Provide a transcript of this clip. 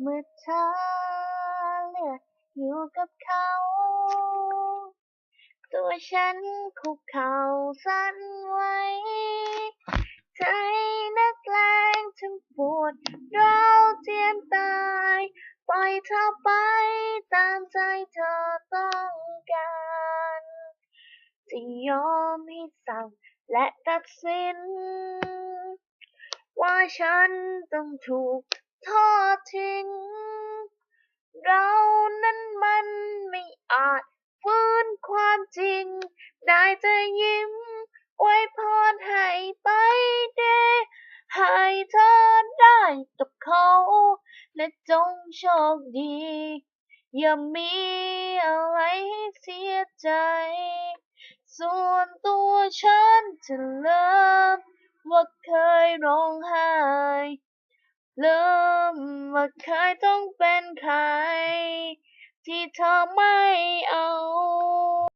เมื่อเธอเลือกอยู่กับเขา ตัวฉันคุกเข่าสั่นไหวใจนักแรงทั้งปวดร้าวเจียนตาย ปล่อยเธอไปตามใจเธอต้องการจะยอมให้สั่งและตัดสิน ว่าฉันต้องถูก ทอดทิ้ง เรานั้นมันไม่อาจฟื้นความจริง ได้แต่ยิ้มอวยพรให้ไปเดให้เธอได้กับเขา และจงโชคดี อย่ามีอะไรให้เสียใจ ส่วนตัวฉันจะเลิมว่าเคยร้องไห้ เลืม ว่าเคยต้องเป็นใคร ที่เธอไม่